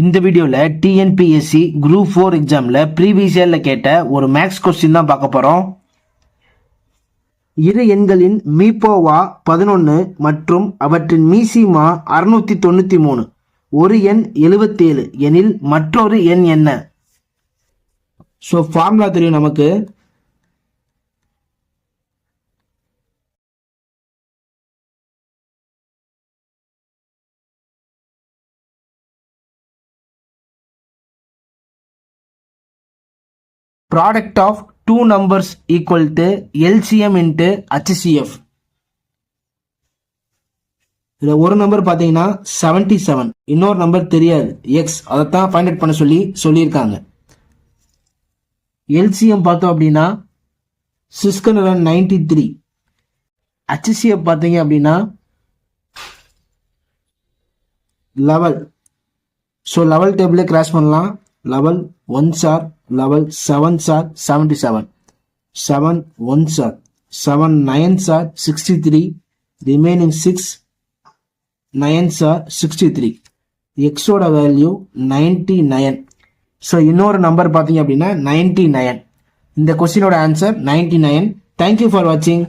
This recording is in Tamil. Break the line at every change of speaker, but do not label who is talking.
இந்த வீடியோவில் டிஎன்பிஎஸ்சி குரூப் ஃபோர் எக்ஸாமில் ப்ரீவியஸ் இயரில் கேட்ட ஒரு மேக்ஸ் கொஸ்டின் தான் பார்க்க போகிறோம் இரு எண்களின் மீப்போவா பதினொன்று மற்றும் அவற்றின் மீசிமா அறுநூற்றி தொண்ணூற்றி மூணு. ஒரு எண் எழுபத்தேழு எனில் மற்றொரு எண் என்ன? ஸோ ஃபார்முலா தெரியும் நமக்கு. Product of two numbers equal to LCM into HCF இதில் ஒரு நம்பர் பார்த்தீங்கன்னா செவன்டி செவன் இன்னொரு நம்பர் தெரியாது. எக்ஸ் அதைத்தான் ஃபைண்ட் அவுட் பண்ண சொல்லி சொல்லியிருக்காங்க. எல்சிஎம் பார்த்தோம் அப்படின்னா six hundred ninety three HCF பார்த்தீங்க அப்படின்னா லெவல் ஸோ லெவல் டேபிளே கிராஸ் பண்ணலாம். Level one sir level seven sir seventy seven seven one sir seven nine sir sixty three remaining six nine sir sixty three எக்ஸோட வேல்யூ நைன்டி நயன் ஸோ இன்னொரு நம்பர் பார்த்தீங்க அப்படின்னா நைன்டி நயன் இந்த கொஸ்டினோட answer ninety nine thank you for வாட்சிங்